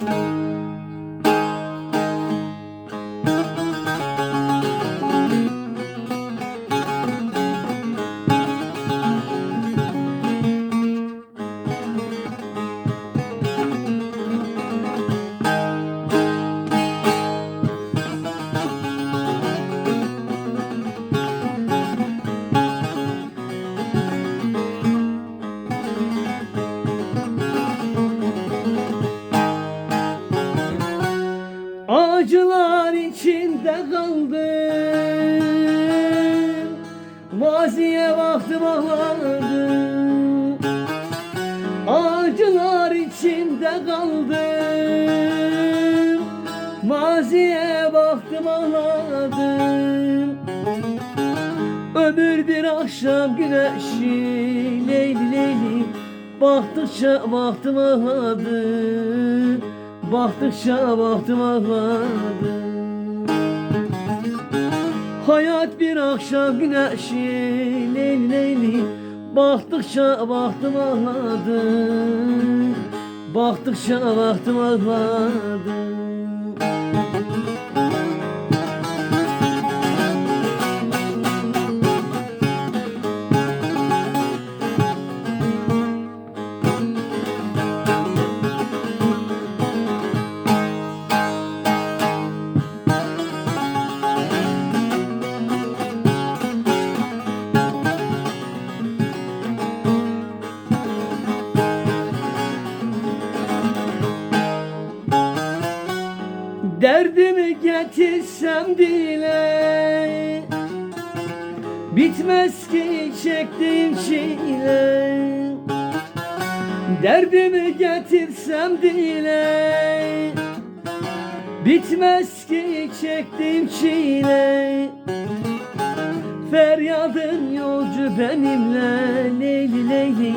Acılar içinde kaldım. Maziye baktım ağladım Acılar içinde kaldım. Maziye baktım ağladım Ömür bir akşam güneşi Leyli leyli. Baktıkça baktım ağladım Baktıkça baktım ağladım Hayat bir akşam güneşi Leyli leyli Baktıkça baktım ağladım Baktıkça baktım ağladım Derdimi getirsem dile Bitmez ki çektiğim çile Derdimi getirsem dile Bitmez ki çektiğim çile Feryadın yolcu benimle Leyli leyli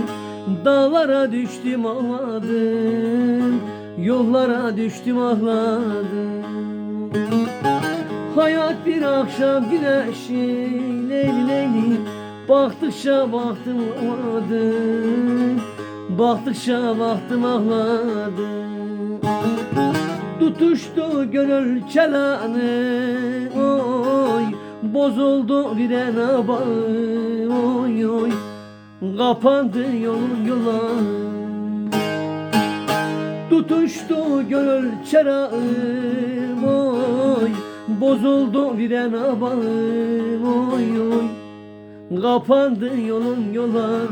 Dağlara düştüm ağladım Yollara düştüm ağladım. Hayat bir akşam güneşi Leyli leyli Baktıkça baktım ağladım. Baktıkça baktım ağladım. Tutuştu gönül çelanı Oy Bozuldu viren bağı Oy oy. Kapandı yolun yolları Tutuştu gönül çerağım oy. Bozuldu viren bağım oy oy. Kapandı yolun yolları